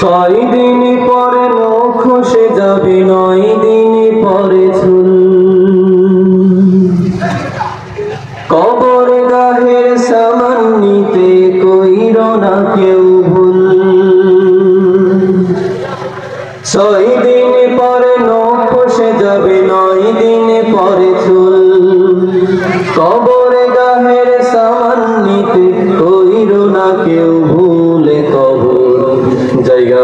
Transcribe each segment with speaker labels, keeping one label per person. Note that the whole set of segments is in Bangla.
Speaker 1: ছয় দিন পরে নখ সে যাবে নয় দিন পরে চুল। কবর গাহের সামান নিতে কইর না কেউ ভুল। ছয়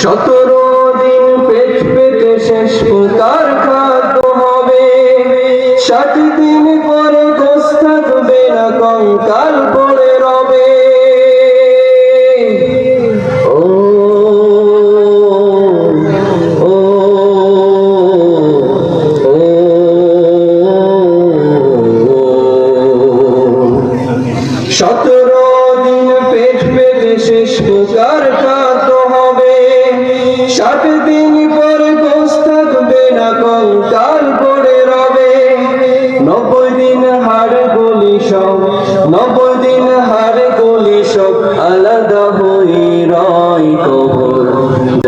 Speaker 1: সতেরো দিন পেট পেটে শেষ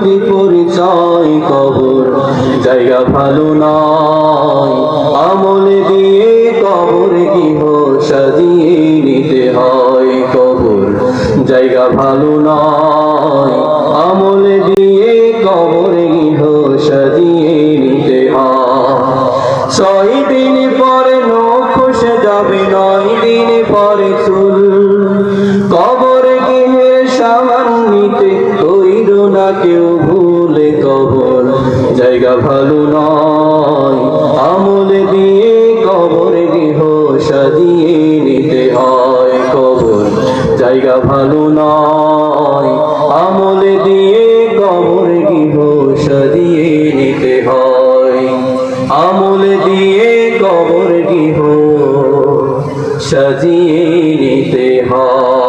Speaker 1: পরিণতি পরিচয় কবর। জায়গা ভালো নয়, আমলে দিয়ে কবর গৃহ সাজিয়ে নিতে হয় কবর। জায়গা ভালো নয় কেউ ভুলে কবর, জায়গা ভালো নয়। আমল দিয়ে কবর, গৃহ সাজিয়ে নিতে হয় কবর, জায়গা ভালো নয়। আমল দিয়ে কবর, গৃহ সাজিয়ে নিতে হয়। আমল দিয়ে কবর, গৃহ সাজিয়ে নিতে হয়।